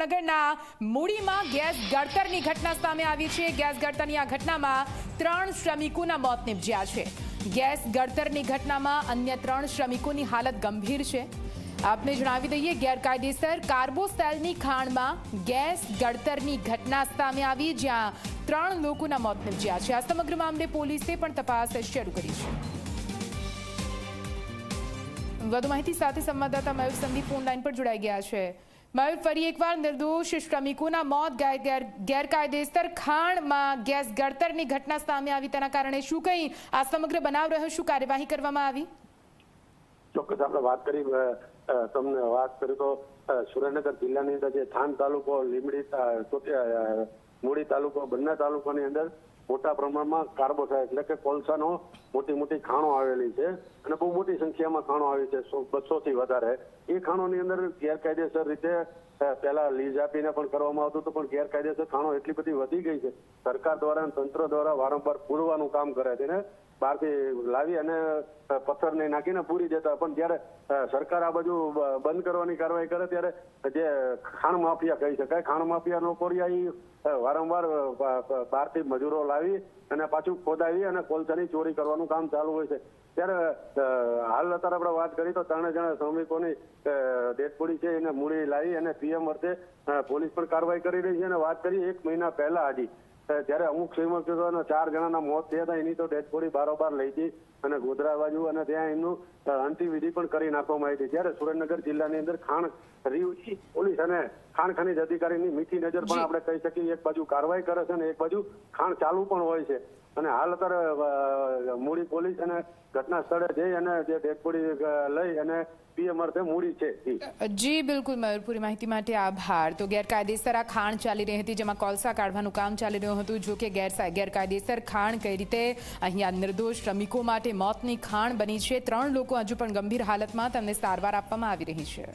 સુરેન્દ્રનગરના મૂડીમાં ગેસ ગળતરની ઘટના સામે આવી છે. ગેસ ગળતરની આ ઘટનામાં ત્રણ શ્રમિકોના મોત નિપજ્યા છે. ગેસ ગળતરની ઘટનામાં અન્ય ત્રણ શ્રમિકોની હાલત ગંભીર છે. આપને જણાવી દઈએ, ગેરકાયદેસર કાર્બોસેલની ખાણમાં ગેસ ગળતરની ઘટના સામે આવી, જ્યાં ત્રણ લોકોના મોત નિપજ્યા છે. આ સમગ્ર મામલે પોલીસે પણ તપાસ શરૂ કરી છે. વધુ માહિતી સાથે સંવાદદાતા મયુર સંદીપ ઓનલાઈન પર જોડાઈ ગયા છે. મયુર ફરી એકવાર નિર્દોષ શ્રમિકોના મોત ગેર- ગેર- ગેરકાયદેસર ખાણમાં ગેસ ગળતરની ઘટના સામે આવી તેના કારણે શું કંઈ આ સમગ્ર બનાવ રહ્યો શું કાર્યવાહી કરવામાં આવી? ચોક્કસ આપણે વાત કરી તમને વાત કરી તો સુરેન્દ્રનગર જિલ્લાની અંદર જે થાન તાલુકો લીમડી મૂળી તાલુકો બંને તાલુકાની અંદર મોટા પ્રમાણમાં કાર્બોસાઇડ એટલે કે કોલસાનો મોટી મોટી ખાણો આવેલી છે અને બહુ મોટી સંખ્યામાં ખાણો આવી છે બસો થી વધારે. એ ખાણોની અંદર ગેરકાયદેસર રીતે પહેલા લીઝ આપીને પણ કરવામાં આવતું હતું પણ ગેરકાયદેસર ખાણો એટલી બધી વધી ગઈ છે. સરકાર દ્વારા તંત્ર દ્વારા વારંવાર પૂરવાનું કામ કરે છે ને બહારથી લાવી અને પથ્થરને નાખીને પૂરી દેતા. પણ જ્યારે સરકાર આ બાજુ બંધ કરવાની કાર્યવાહી કરે ત્યારે જે ખાણ માફિયા કહી શકાય ખાણ માફિયા લોકો રહ્યા ઈ, અ, વારંવાર બહારથી મજૂરો લાવી અને પાછું ખોદાવી અને કોલસાની ચોરી કરવાનું કામ ચાલુ હોય છે. ત્યારે હાલ અત્યારે આપણે વાત કરી તો ત્રણે જણા શ્રમિકોની ડેડ બોડી છે એને મૂડી લાવી અને પીએમ અર્થે પોલીસ પણ કાર્યવાહી કરી રહી છે અને વાત કરી એક મહિના પહેલા હજી અ, ત્યારે અમુક શ્રીમંતો ચાર જણાના મોત થયા હતા. એની તો ડેડ બોડી બારોબાર લઈ ગઈ અને ગોધરા બાજુ અને ત્યાં એમનું અંતિમવિધિ પણ કરી નાખવામાં આવી હતી. જ્યારે સુરેન્દ્રનગર જિલ્લાની અંદર ખાણ રી- પોલીસ અને ખાણ ખનીજ અધિકારીની મીઠી નજર પણ આપણે કહી શકીએ. એક બાજુ કાર્યવાહી કરે છે અને એક બાજુ ખાણ ચાલુ પણ હોય છે. અને હાલ અત્યારે મૂડી પોલીસ અને ઘટના સ્થળે જઈ અને જે ડેડ લઈ અને પીએમ છે. જી, બિલકુલ, મયુરપુરી માહિતી માટે આભાર. તો ગેરકાયદેસર આ ખાણ ચાલી રહી હતી, જેમાં કોલસા કાઢવાનું કામ ચાલી રહ્યું હતું, જો કે ગેર ગેરકાયદેસર ખાણ કઈ રીતે અહીંયા નિર્દોષ શ્રમિકો માટે મોતની ખાણ બની છે. ત્રણ લોકો હજુ પણ ગંભીર હાલતમાં, તેમને સારવાર આપવામાં આવી રહી છે.